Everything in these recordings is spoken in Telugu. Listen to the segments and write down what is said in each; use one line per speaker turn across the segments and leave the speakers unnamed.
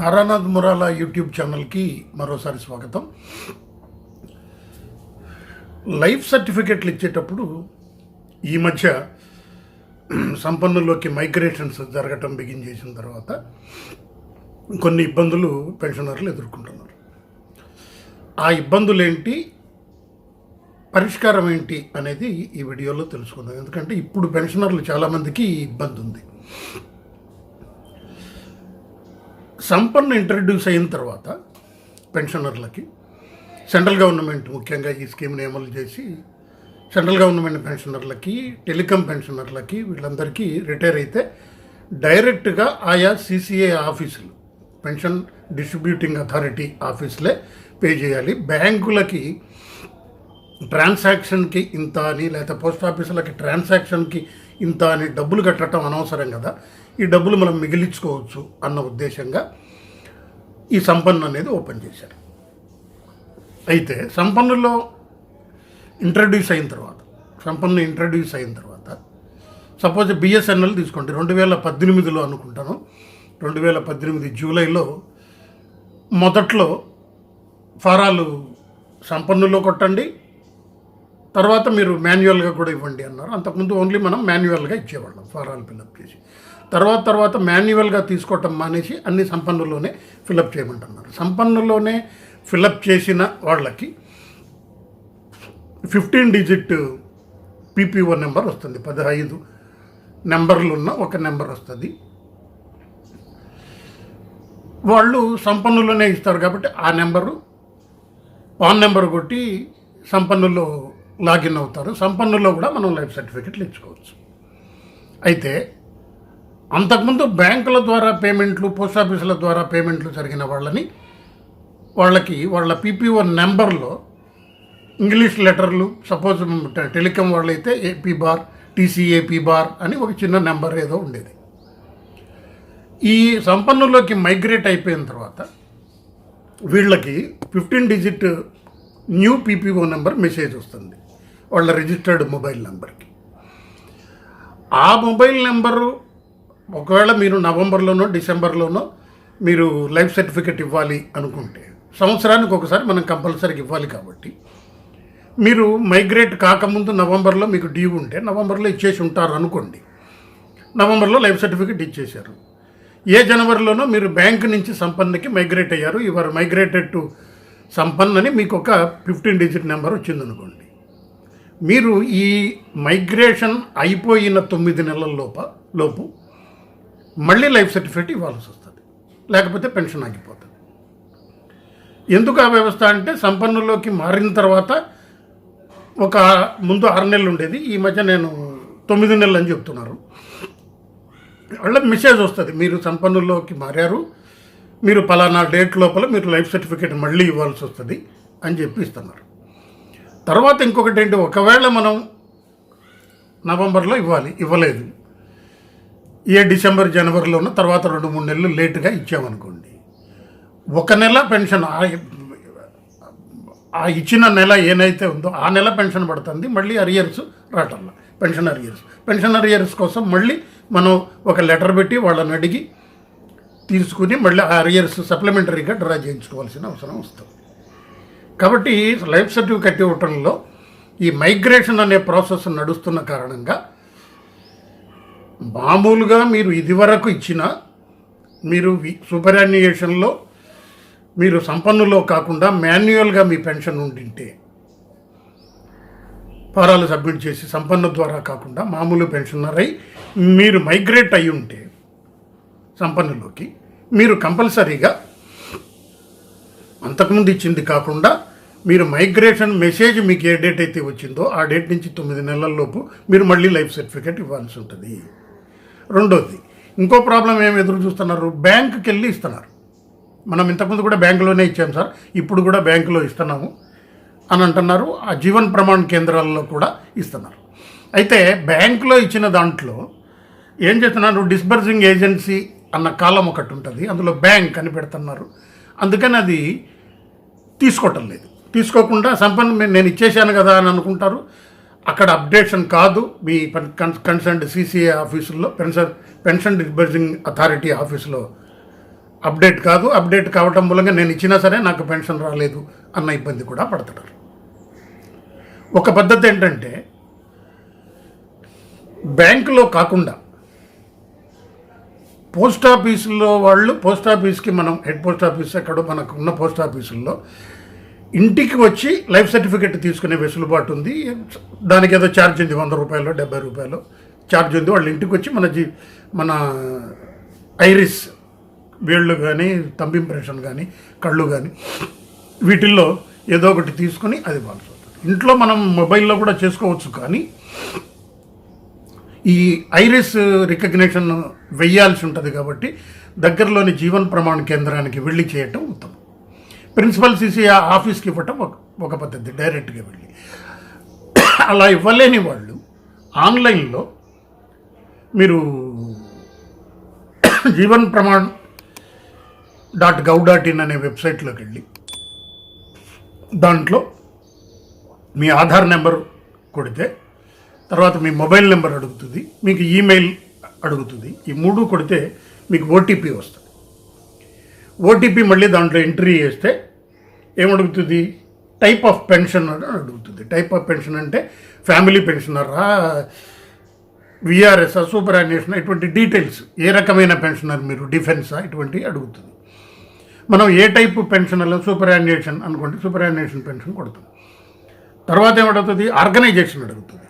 తారానాథ్ మురాలా యూట్యూబ్ ఛానల్కి మరోసారి స్వాగతం. లైఫ్ సర్టిఫికెట్లు ఇచ్చేటప్పుడు ఈ మధ్య సంపన్నుల్లోకి మైగ్రేషన్స్ జరగటం బిగిన్ చేసిన తర్వాత కొన్ని ఇబ్బందులు పెన్షనర్లు ఎదుర్కొంటున్నారు. ఆ ఇబ్బందులు ఏంటి పరిష్కారం ఏంటి అనేది ఈ వీడియోలో తెలుసుకుందాం. ఎందుకంటే ఇప్పుడు పెన్షనర్లు చాలామందికి ఇబ్బంది ఉంది సంపన్న ఇంట్రడ్యూస్ అయిన తర్వాత పెన్షనర్లకి సెంట్రల్ గవర్నమెంట్ ముఖ్యంగా ఈ స్కీమ్ని అమలు చేసి సెంట్రల్ గవర్నమెంట్ పెన్షనర్లకి టెలికాం పెన్షనర్లకి వీళ్ళందరికీ రిటైర్ అయితే డైరెక్ట్గా ఆయా సిసిఏ ఆఫీసులు పెన్షన్ డిస్ట్రిబ్యూటింగ్ అథారిటీ ఆఫీసులే పే చేయాలి. బ్యాంకులకి ట్రాన్సాక్షన్కి ఇంత అని లేకపోతే పోస్ట్ ఆఫీసులకి ట్రాన్సాక్షన్కి ఇంత అని డబ్బులు కట్టడం అనవసరం కదా. ఈ డబ్బులు మనం మిగిలించుకోవచ్చు అన్న ఉద్దేశంగా ఈ సంపన్న అనేది ఓపెన్ చేశారు. అయితే సంపన్నులో ఇంట్రడ్యూస్ అయిన తర్వాత సంపన్న ఇంట్రడ్యూస్ అయిన తర్వాత సపోజ్ బిఎస్ఎన్ఎల్ తీసుకోండి. రెండు వేల పద్దెనిమిదిలో అనుకుంటాను. రెండు వేల పద్దెనిమిది జూలైలో మొదట్లో ఫారాలు సంపన్నులో కొట్టండి. తర్వాత మీరు మాన్యువల్గా కూడా ఇవ్వండి అన్నారు. అంతకుముందు ఓన్లీ మనం మాన్యువల్గా ఇచ్చేవాళ్ళం ఫారాలు ఫిల్అప్ చేసి. తర్వాత తర్వాత మాన్యువల్గా తీసుకోవటం మానేసి అన్ని సంపన్నులోనే ఫిలప్ చేయమంటున్నారు. సంపన్నులోనే ఫిలప్ చేసిన వాళ్ళకి ఫిఫ్టీన్ డిజిట్ పీపీఓ నెంబర్ వస్తుంది. పదహైదు నెంబర్లు ఉన్న ఒక నెంబర్ వస్తుంది. వాళ్ళు సంపన్నులోనే ఇస్తారు కాబట్టి ఆ నెంబరు పాన్ నెంబర్ కొట్టి సంపన్నుల్లో లాగిన్ అవుతారు. సంపన్నులో కూడా మనం లైఫ్ సర్టిఫికెట్లు ఇచ్చుకోవచ్చు. అయితే అంతకుముందు బ్యాంకుల ద్వారా పేమెంట్లు పోస్ట్ ఆఫీసుల ద్వారా పేమెంట్లు జరిగిన వాళ్ళని వాళ్ళకి వాళ్ళ పీపీఓ నెంబర్లో ఇంగ్లీష్ లెటర్లు సపోజ్ టెలికాం వాళ్ళైతే ఏపీ బార్ టీసీఏపీ బార్ అని ఒక చిన్న నెంబర్ ఏదో ఉండేది. ఈ సంపన్నులోకి మైగ్రేట్ అయిపోయిన తర్వాత వీళ్ళకి fifteen digit new PPO number message వస్తుంది వాళ్ళ రిజిస్టర్డ్ మొబైల్ నెంబర్కి. ఆ మొబైల్ నెంబరు ఒకవేళ మీరు నవంబర్లోనో డిసెంబర్లోనో మీరు లైఫ్ సర్టిఫికెట్ ఇవ్వాలి అనుకుంటే సంవత్సరానికి ఒకసారి మనం కంపల్సరీగా ఇవ్వాలి కాబట్టి మీరు మైగ్రేట్ కాకముందు నవంబర్లో మీకు డ్యూ ఉంటే నవంబర్లో ఇచ్చేసి ఉంటారు అనుకోండి నవంబర్లో లైఫ్ సర్టిఫికెట్ ఇచ్చేశారు. ఏ జనవరిలోనో మీరు బ్యాంక్ నుంచి సంపన్నకి మైగ్రేట్ అయ్యారు ఇవర్ మైగ్రేటెడ్ టు సంపన్న అని మీకు ఒక ఫిఫ్టీన్ డిజిట్ నెంబర్ వచ్చిందనుకోండి మీరు ఈ మైగ్రేషన్ అయిపోయిన తొమ్మిది నెలల లోప లోపు మళ్ళీ లైఫ్ సర్టిఫికేట్ ఇవ్వాల్సి వస్తుంది. లేకపోతే పెన్షన్ ఆగిపోతుంది. ఎందుకు ఆ వ్యవస్థ అంటే సంపన్నులోకి మారిన తర్వాత ఒక ముందు ఆరు నెలలు ఉండేది. ఈ మధ్య నేను తొమ్మిది నెలలు అని చెప్తున్నారు. వాళ్ళ మెసేజ్ వస్తుంది మీరు సంపన్నుల్లోకి మారారు మీరు పలానా డేట్ లోపల మీరు లైఫ్ సర్టిఫికేట్ మళ్ళీ ఇవ్వాల్సి వస్తుంది అని చెప్పి ఇస్తున్నారు. తర్వాత ఇంకొకటి ఏంటి ఒకవేళ మనం నవంబర్లో ఇవ్వాలి ఇవ్వలేదు ఏ డిసెంబర్ జనవరిలోనో తర్వాత రెండు మూడు నెలలు లేటుగా ఇచ్చామనుకోండి. ఒక నెల పెన్షన్ ఆ- ఆ ఇచ్చిన నెల ఏనైతే ఉందో ఆ నెల పెన్షన్ పడుతుంది మళ్ళీ అరియర్స్ రావటంలో పెన్షన్ అరియర్స్. పెన్షన్ అరియర్స్ కోసం మళ్ళీ మనం ఒక లెటర్ పెట్టి వాళ్ళని అడిగి తీసుకుని మళ్ళీ ఆ అరియర్స్ సప్లిమెంటరీగా డ్రా చేయించుకోవాల్సిన అవసరం వస్తుంది. కాబట్టి లైఫ్ సర్టిఫికెట్ ఇవ్వటంలో ఈ మైగ్రేషన్ అనే ప్రాసెస్ నడుస్తున్న కారణంగా మామూలుగా మీరు ఇదివరకు ఇచ్చిన మీరు సూపర్యాన్యుయేషన్లో మీరు సంపన్నులో కాకుండా మాన్యువల్గా మీ పెన్షన్ ఉండింటే ఫారాలు సబ్మిట్ చేసి సంపన్న ద్వారా కాకుండా మామూలు పెన్షనర్ అయి మీరు మైగ్రేట్ అయి ఉంటే సంపన్నులోకి మీరు కంపల్సరీగా అంతకుముందు ఇచ్చింది కాకుండా మీరు మైగ్రేషన్ మెసేజ్ మీకు ఏ డేట్ అయితే వచ్చిందో ఆ డేట్ నుంచి తొమ్మిది నెలల్లోపు మీరు మళ్ళీ లైఫ్ సర్టిఫికేట్ ఇవ్వాల్సి ఉంటుంది. రెండోది. ఇంకో ప్రాబ్లం ఏమి ఎదురు చూస్తున్నారు? బ్యాంకుకి వెళ్ళి ఇస్తున్నారు. మనం ఇంతకుముందు కూడా బ్యాంకులోనే ఇచ్చాం సార్. ఇప్పుడు కూడా బ్యాంకులో ఇస్తున్నాము అని అంటున్నారు. ఆ జీవన్ ప్రమాణ కేంద్రాల్లో కూడా ఇస్తున్నారు. అయితే బ్యాంకులో ఇచ్చిన దాంట్లో ఏం చేస్తున్నారు? డిస్బర్సింగ్ ఏజెన్సీ అన్న కాలం ఒకటి ఉంటుంది. అందులో బ్యాంక్ అని పెడుతున్నారు. అందుకని అది తీసుకోవటం లేదు. తీసుకోకుండా సంపన్న నేను ఇచ్చేసాను కదా అని అనుకుంటారు. అక్కడ అప్డేషన్ కాదు. మీ కన్సర్న్డ్ సీసీఏ ఆఫీసుల్లో పెన్షన్ పెన్షన్ డిస్బర్సింగ్ అథారిటీ ఆఫీసులో అప్డేట్ కాదు. అప్డేట్ కావటం మూలంగా నేను ఇచ్చినా సరే నాకు పెన్షన్ రాలేదు అన్న ఇబ్బంది కూడా పడుతున్నారు ఒక పద్ధతి ఏంటంటే బ్యాంకులో కాకుండా పోస్ట్ ఆఫీసులో వాళ్ళు పోస్ట్ ఆఫీస్కి మనం హెడ్ పోస్ట్ ఆఫీస్ ఎక్కడో మనకు ఉన్న పోస్ట్ ఆఫీసుల్లో ఇంటికి వచ్చి లైఫ్ సర్టిఫికెట్ తీసుకునే వెసులుబాటు ఉంది. దానికి ఏదో ఛార్జ్ ఉంది వంద రూపాయలు డెబ్బై రూపాయలు ఛార్జ్ ఉంది. వాళ్ళు ఇంటికి వచ్చి మన జీ మన ఐరిస్ వేళ్ళు కానీ తంబ్ ఇంప్రెషన్ కానీ కళ్ళు కానీ వీటిల్లో ఏదో ఒకటి తీసుకొని అది ఇవ్వాల్సి ఇంట్లో మనం మొబైల్లో కూడా చేసుకోవచ్చు కానీ ఈ ఐరిస్ రికగ్నేషన్ వెయ్యాల్సి ఉంటుంది కాబట్టి దగ్గరలోని జీవన్ ప్రమాణ కేంద్రానికి వెళ్ళి చేయటం ఉత్తమం. ప్రిన్సిపల్ సీసీ ఆఫీస్కి ఇవ్వటం ఒక ఒక పద్ధతి డైరెక్ట్గా వెళ్ళి. అలా ఇవ్వలేని వాళ్ళు ఆన్లైన్లో మీరు Jeevan Pramaan dot gov dot in అనే వెబ్సైట్లోకి వెళ్ళి దాంట్లో మీ ఆధార్ నెంబర్ కొడితే తర్వాత మీ మొబైల్ నెంబర్ అడుగుతుంది మీకు ఈమెయిల్ అడుగుతుంది ఈ మూడు కొడితే మీకు ఓటీపీ వస్తుంది. ఓటీపీ మళ్ళీ దాంట్లో ఎంట్రీ చేస్తే ఏమడుగుతుంది? టైప్ ఆఫ్ పెన్షన్ అని అడుగుతుంది. టైప్ ఆఫ్ పెన్షన్ అంటే ఫ్యామిలీ పెన్షనరా విఆర్ఎస్ సూపర్ యాన్యుయేషన్ ఇటువంటి డీటెయిల్స్ ఏ రకమైన పెన్షనర్ మీరు? డిఫెన్సా ఇటువంటి అడుగుతుంది. మనం ఏ టైప్ పెన్షనర్ సూపర్ యాన్యుయేషన్ అనుకోండి సూపర్ యాన్యుయేషన్ పెన్షన్ కొడుతుంది తర్వాత ఏమడుగుతుంది? ఆర్గనైజేషన్ అడుగుతుంది.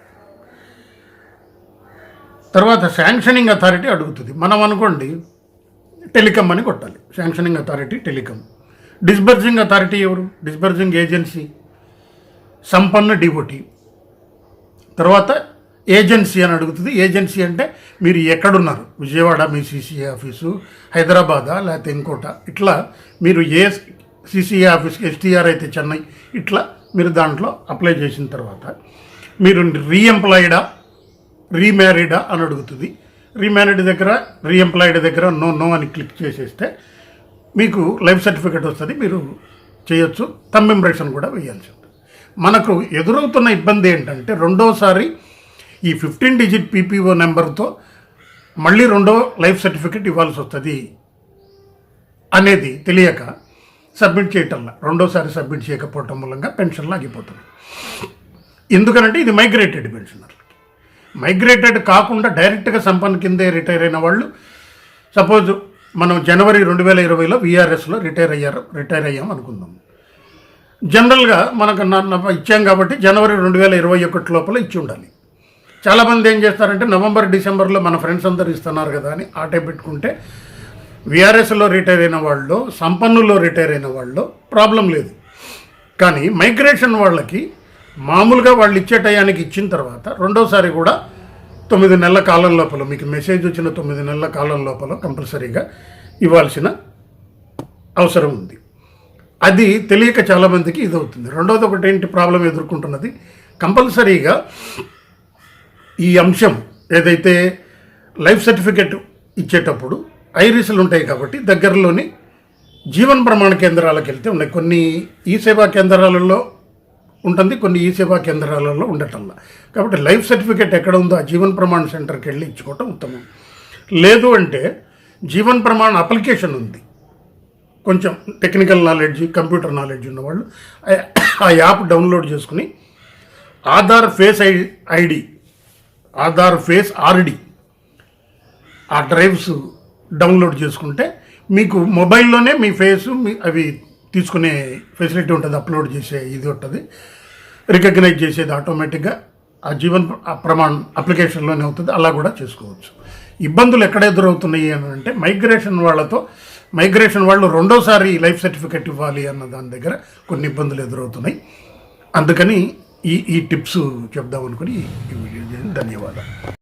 తర్వాత శాంక్షనింగ్ అథారిటీ అడుగుతుంది. మనం అనుకోండి టెలికమ్ అని కొట్టాలి. Sanctioning authority telecom disbursing authority ఎవరు? Disbursing agency. సంపన్న డివోటీ తర్వాత ఏజెన్సీ అని అడుగుతుంది. ఏజెన్సీ అంటే మీరు ఎక్కడున్నారు? విజయవాడ మీ సీసీఏ ఆఫీసు హైదరాబాదా లేకపోతే ఇంకోట? ఇట్లా మీరు ఏ సీసీఏ ఆఫీస్ ఎస్టీఆర్ అయితే చెన్నై ఇట్లా మీరు దాంట్లో అప్లై చేసిన తర్వాత మీరు రీఎంప్లాయిడా రీమ్యారీడా అని అడుగుతుంది. రీమ్యారీడ్ దగ్గర రీఎంప్లాయిడ్ దగ్గర నో నో అని క్లిక్ చేసేస్తే మీకు లైఫ్ సర్టిఫికేట్ వస్తుంది మీరు చేయొచ్చు. థమ్ ఇంప్రెషన్ కూడా వేయాల్సి ఉంటుంది. మనకు ఎదురవుతున్న ఇబ్బంది ఏంటంటే రెండోసారి ఈ ఫిఫ్టీన్ డిజిట్ పీపీఓ నెంబర్తో మళ్ళీ రెండో లైఫ్ సర్టిఫికేట్ ఇవ్వాల్సి వస్తుంది అనేది తెలియక సబ్మిట్ చేయటంలా రెండోసారి సబ్మిట్ చేయకపోవటం మూలంగా పెన్షన్లు ఆగిపోతుంది ఎందుకనంటే ఇది మైగ్రేటెడ్ పెన్షనర్. మైగ్రేటెడ్ కాకుండా డైరెక్ట్గా సంపన్న కిందే రిటైర్ అయిన వాళ్ళు సపోజ్ మనం జనవరి రెండు వేల ఇరవైలో విఆర్ఎస్లో రిటైర్ అయ్యారు రిటైర్ అయ్యాం అనుకుందాం. జనరల్గా మనకు ఇచ్చాం కాబట్టి జనవరి రెండు వేల ఇరవై ఒకటి లోపల ఇచ్చి ఉండాలి. చాలామంది ఏం చేస్తారంటే నవంబర్ డిసెంబర్లో మన ఫ్రెండ్స్ అందరు ఇస్తున్నారు కదా అని ఆటే పెట్టుకుంటే విఆర్ఎస్లో రిటైర్ అయిన వాళ్ళు సంపన్నులో రిటైర్ అయిన వాళ్ళు ప్రాబ్లం లేదు. కానీ మైగ్రేషన్ వాళ్ళకి మామూలుగా వాళ్ళు ఇచ్చే టయానికి ఇచ్చిన తర్వాత రెండోసారి కూడా తొమ్మిది నెలల కాలం లోపల మీకు మెసేజ్ వచ్చిన తొమ్మిది నెలల కాలం లోపల కంపల్సరీగా ఇవ్వాల్సిన అవసరం ఉంది. అది తెలియక చాలామందికి ఇది అవుతుంది రెండోది ఒకటి ఏంటి ప్రాబ్లం ఎదుర్కొంటున్నది? కంపల్సరీగా ఈ అంశం ఏదైతే లైఫ్ సర్టిఫికెట్ ఇచ్చేటప్పుడు ఐరిస్లు ఉంటాయి కాబట్టి దగ్గరలోని జీవన్ ప్రమాణ కేంద్రాలకు వెళ్తే ఉన్నాయి. కొన్ని ఈ సేవా కేంద్రాలలో ఉంటుంది. కొన్ని ఈ సేవా కేంద్రాలలో ఉండటంలా కాబట్టి లైఫ్ సర్టిఫికేట్ ఎక్కడ ఉందో ఆ జీవన్ ప్రమాణ సెంటర్కి వెళ్ళి ఇచ్చుకోవటం ఉత్తమం. లేదు అంటే జీవన్ ప్రమాణ అప్లికేషన్ ఉంది. కొంచెం టెక్నికల్ నాలెడ్జ్ కంప్యూటర్ నాలెడ్జ్ ఉన్నవాళ్ళు. ఆ- యాప్ డౌన్లోడ్ చేసుకుని Aadhaar face I ID Aadhaar face RD ఆ డ్రైవ్స్ డౌన్లోడ్ చేసుకుంటే మీకు మొబైల్లోనే మీ ఫేసు మీ అవి తీసుకునే ఫెసిలిటీ ఉంటుంది అప్లోడ్ చేసే ఇది ఉంటుంది. రికగ్నైజ్ చేసేది ఆటోమేటిక్గా ఆ జీవన్ ప్రమాణం అప్లికేషన్లోనే అవుతుంది అలా కూడా చేసుకోవచ్చు. ఇబ్బందులు ఎక్కడ ఎదురవుతున్నాయి అని అంటే మైగ్రేషన్ వాళ్ళతో మైగ్రేషన్ వాళ్ళు రెండోసారి లైఫ్ సర్టిఫికెట్ ఇవ్వాలి అన్న దాని దగ్గర కొన్ని ఇబ్బందులు ఎదురవుతున్నాయి. అందుకని ఈ ఈ టిప్స్ చెప్దాం అనుకుని ఈ వీడియో చేయండి ధన్యవాదాలు.